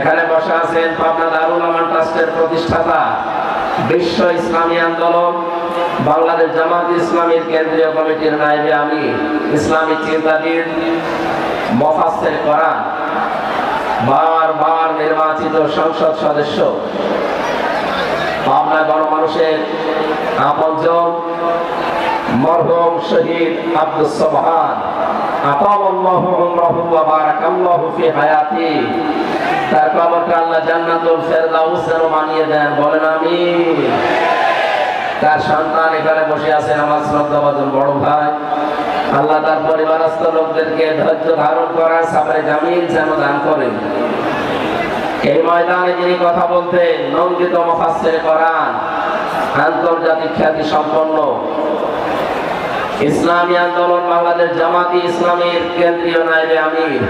এখানে বসা আছেন পাবনা দারুল আমান ট্রাস্টের প্রতিষ্ঠাতা বিশ্ব ইসলামী আন্দোলন, বাংলাদেশ জামাত ইসলামীর কেন্দ্রীয় কমিটির নায়েবে আমি, ইসলামী চিন্তাবিদ মফাসের করা বারবার নির্বাচিত সংসদ সদস্য। পাবনা গণমানুষের আপনজন মরহুম শহীদ আব্দুস আল্লাহ তার পরিবারস্থ লোকদেরকে ধৈর্য ধারণ করার সামনে জামিন যেন দান করেন। এই ময়দানে যিনি কথা বলতেন, নন্দিত কোরআন, আন্তর্জাতিক খ্যাতি সম্পন্ন ইসলামী আন্দোলন বাংলাদেশ জামাতি ইসলামীর কেন্দ্রীয় নায়েবে আমির।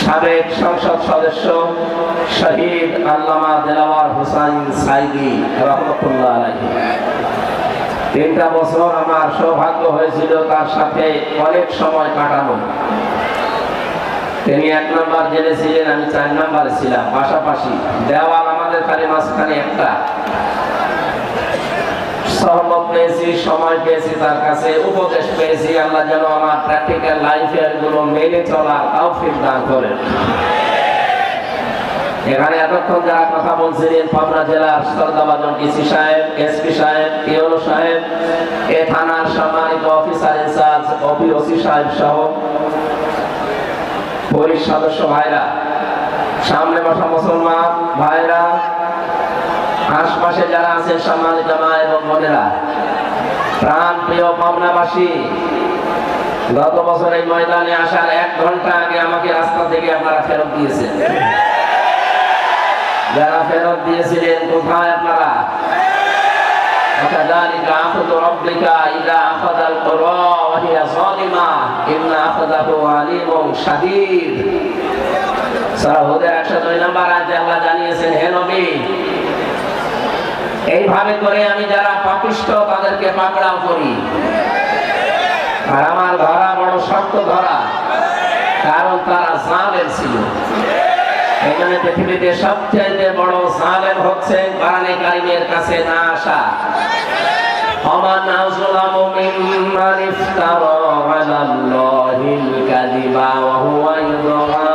সাবেক সংসদ সদস্য শহীদ আল্লামা দেলাওয়ার হুসাইন সাইদি রহমতুল্লাহ তিনটা বছর আমার সৌভাগ্য হয়েছিল তার সাথে অনেক সময় কাটানো। তিনি এক নম্বর জেলে ছিলেন, আমি চার নম্বরে ছিলাম। পাশাপাশি দেওয়াল আমাদের খালি মাঝখানে একটা। সহমত পেয়েছি, সময় পেয়েছি তার কাছে, উপদেশ পেয়েছি, আল্লাহ যেন আমার প্র্যাকটিক্যাল লাইফে গুলো মেনে চলার তাও দান করেন। এখানে এতক্ষণ যারা কথা বলছিলেন, পাবনা জেলার সরদাবাজন ডিসি সাহেব এসপি সাহেব ইউনো সাহেব, এ থানার সম্মানিত অফিসার ইনচার্জ অপি সাহেব সহ পুলিশ সদস্য ভাইরা, সামনে বসা মুসলমান ভাইরা আশপাশে যারা আছেন সম্মানিত মা এবং বোনেরা প্রাণ প্রিয় পাবনাবাসী গত বছর এই ময়দানে আসার এক ঘন্টা আগে আমাকে রাস্তা থেকে আপনারা ফেরত দিয়েছেন যারা ফেরত দিয়েছিলেন কোথায় আপনারা وكذلك أخذ ربك إذا أخذ القرى وهي ظالمة إن أخذه عليم شديد সূরা হুদের 102 নম্বর আয়াতে আল্লাহ জানিয়েছেন হে নবী এইভাবে করে আমি যারা পাপিষ্ট তাদেরকে পাকড়াও করি আর আমার ধরা বড় শক্ত ধরা কারণ তারা জালেম ছিল এখানে পৃথিবীতে সবচেয়ে বড় জালেম হচ্ছে কোরআনে কারিমের কাছে না আসা ومن أظلم ممن افترى على الله الكذب وهو يدعى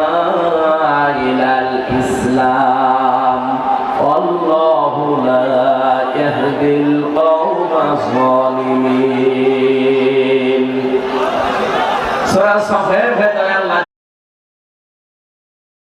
لا يهدي القوم الظالمين سورة صفر